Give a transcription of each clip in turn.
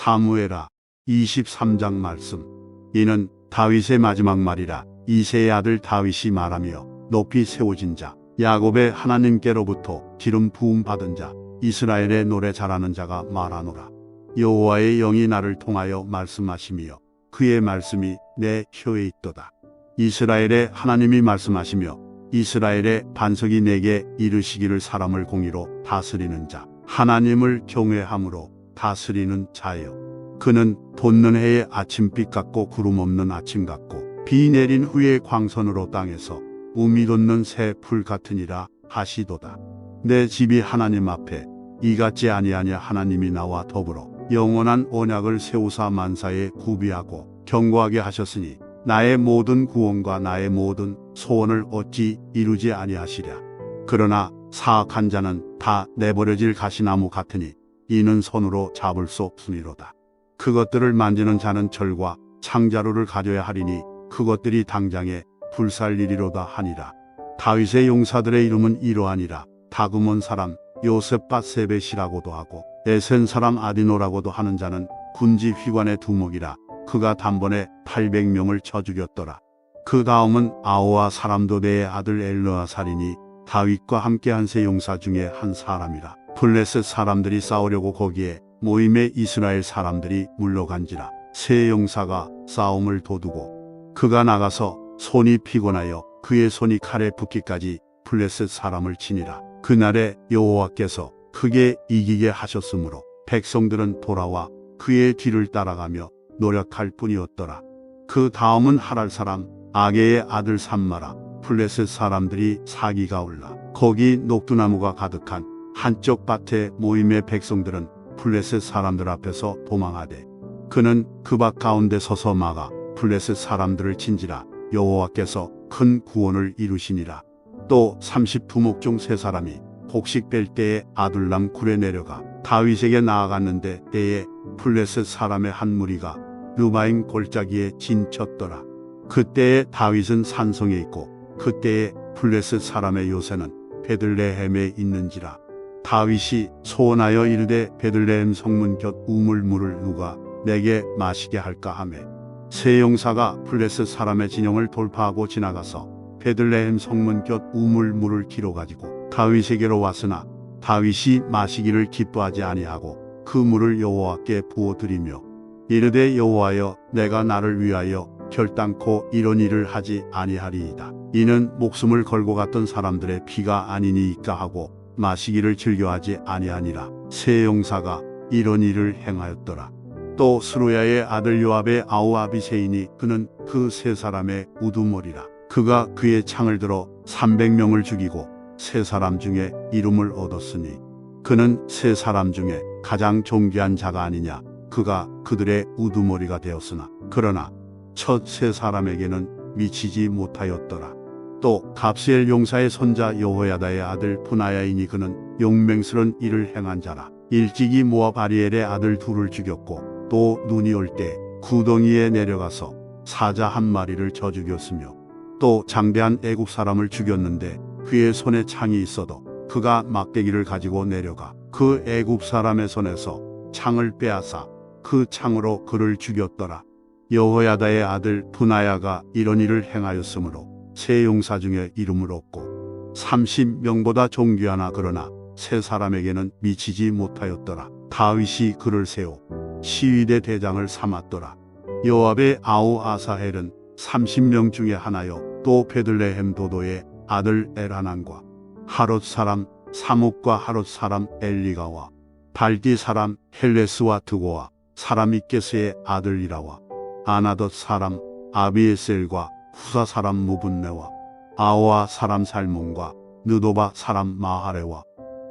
사무에라 23장 말씀. 이는 다윗의 마지막 말이라 이세의 아들 다윗이 말하며 높이 세워진 자 야곱의 하나님께로부터 기름 부음 받은 자 이스라엘의 노래 잘하는 자가 말하노라. 여호와의 영이 나를 통하여 말씀하시며 그의 말씀이 내 혀에 있도다. 이스라엘의 하나님이 말씀하시며 이스라엘의 반석이 내게 이르시기를 사람을 공의로 다스리는 자 하나님을 경외함으로 다스리는 자여 그는 돋는 해의 아침빛 같고 구름 없는 아침 같고 비 내린 후에 광선으로 땅에서 우미 돋는 새 풀 같으니라 하시도다 내 집이 하나님 앞에 이같지 아니하냐 하나님이 나와 더불어 영원한 언약을 세우사 만사에 구비하고 경고하게 하셨으니 나의 모든 구원과 나의 모든 소원을 어찌 이루지 아니하시랴. 그러나 사악한 자는 다 내버려질 가시나무 같으니 이는 손으로 잡을 수 없으니로다. 그것들을 만지는 자는 철과 창자루를 가져야 하리니 그것들이 당장에 불살리리로다 하니라. 다윗의 용사들의 이름은 이러하니라. 다금온 사람 요셉바 세벳이라고도 하고 에센 사람 아디노라고도 하는 자는 군지 휘관의 두목이라 그가 단번에 800명을 쳐 죽였더라. 그 다음은 아오아 사람도대의 아들 엘르아살이니 다윗과 함께한 세 용사 중에 한 사람이라. 블레셋 사람들이 싸우려고 거기에 모임의 이스라엘 사람들이 물러간지라. 세 용사가 싸움을 도두고 그가 나가서 손이 피곤하여 그의 손이 칼에 붙기까지 블레셋 사람을 치니라. 그날에 여호와께서 크게 이기게 하셨으므로 백성들은 돌아와 그의 뒤를 따라가며 노력할 뿐이었더라. 그 다음은 하랄 사람 아게의 아들 삼마라 플레셋 사람들이 사기가 올라 거기 녹두나무가 가득한 한쪽 밭에 모임의 백성들은 플레셋 사람들 앞에서 도망하되 그는 그 밭 가운데 서서 막아 플레셋 사람들을 친지라 여호와께서 큰 구원을 이루시니라 또 32목 중 세 사람이 곡식 뺄 때에 아둘람 굴에 내려가 다윗에게 나아갔는데 때에 플레셋 사람의 한 무리가 루바임 골짜기에 진쳤더라. 그때에 다윗은 산성에 있고 그때에 블레셋 사람의 요새는 베들레헴에 있는지라. 다윗이 소원하여 이르되 베들레헴 성문 곁 우물물을 누가 내게 마시게 할까 하매 세 용사가 블레셋 사람의 진영을 돌파하고 지나가서 베들레헴 성문 곁 우물물을 길어 가지고 다윗에게로 왔으나 다윗이 마시기를 기뻐하지 아니하고 그 물을 여호와께 부어 드리며 이르되 여호와여 내가 나를 위하여 결단코 이런 일을 하지 아니하리이다. 이는 목숨을 걸고 갔던 사람들의 피가 아니니이까 하고 마시기를 즐겨하지 아니하니라. 세 용사가 이런 일을 행하였더라. 또 스루야의 아들 요압의 아우 아비세이니 그는 그 세 사람의 우두머리라. 그가 그의 창을 들어 300명을 죽이고 세 사람 중에 이름을 얻었으니 그는 세 사람 중에 가장 존귀한 자가 아니냐. 그가 그들의 우두머리가 되었으나 그러나 첫 세 사람에게는 미치지 못하였더라. 또 갑스엘 용사의 손자 여호야다의 아들 푸나야이니 그는 용맹스런 일을 행한 자라. 일찍이 모압 아리엘의 아들 둘을 죽였고 또 눈이 올 때 구덩이에 내려가서 사자 한 마리를 쳐 죽였으며 또 장대한 애국 사람을 죽였는데 그의 손에 창이 있어도 그가 막대기를 가지고 내려가 그 애국 사람의 손에서 창을 빼앗아 그 창으로 그를 죽였더라. 여호야다의 아들 분하야가 이런 일을 행하였으므로 세 용사 중에 이름을 얻고 30명보다 존귀하나 그러나 세 사람에게는 미치지 못하였더라. 다윗이 그를 세워 시위대 대장을 삼았더라. 요압의 아우 아사헬은 30명 중에 하나요. 또 베들레헴 도도의 아들 엘하난과 하롯 사람 사묵과 하롯 사람 엘리가와 발디 사람 헬레스와 드고와 사람 이케스의 아들이라와 아나덧 사람 아비에셀과 후사 사람 무분네와 아오아 사람 살몬과 느도바 사람 마하레와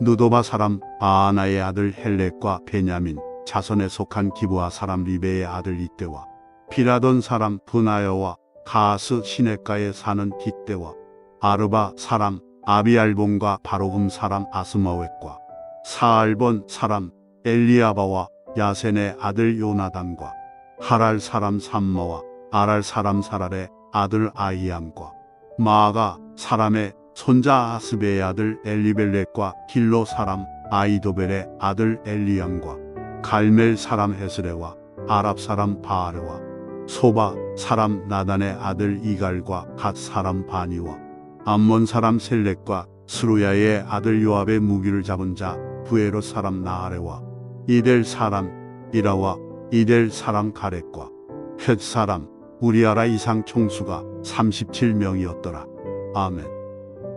느도바 사람 아하나의 아들 헬렉과 베냐민 자손에 속한 기부아 사람 리베의 아들 이때와 비라던 사람 분하여와 가스 시내가에 사는 깃대와 아르바 사람 아비알본과 바로금 사람 아스마웻과 사알본 사람 엘리아바와 야센의 아들 요나단과 하랄 사람 삼마와 아랄 사람 사랄의 아들 아이암과 마아가 사람의 손자 아스베의 아들 엘리벨렉과 길로 사람 아이도벨의 아들 엘리암과 갈멜 사람 헤스레와 아랍 사람 바아르와 소바 사람 나단의 아들 이갈과 갓 사람 바니와 암몬 사람 셀렉과 스루야의 아들 요압의 무기를 잡은 자 부에로 사람 나아레와 이델 사람 이라와 이델 사람 가렛과 헷 사람 우리아라 이상 총수가 37명이었더라. 아멘.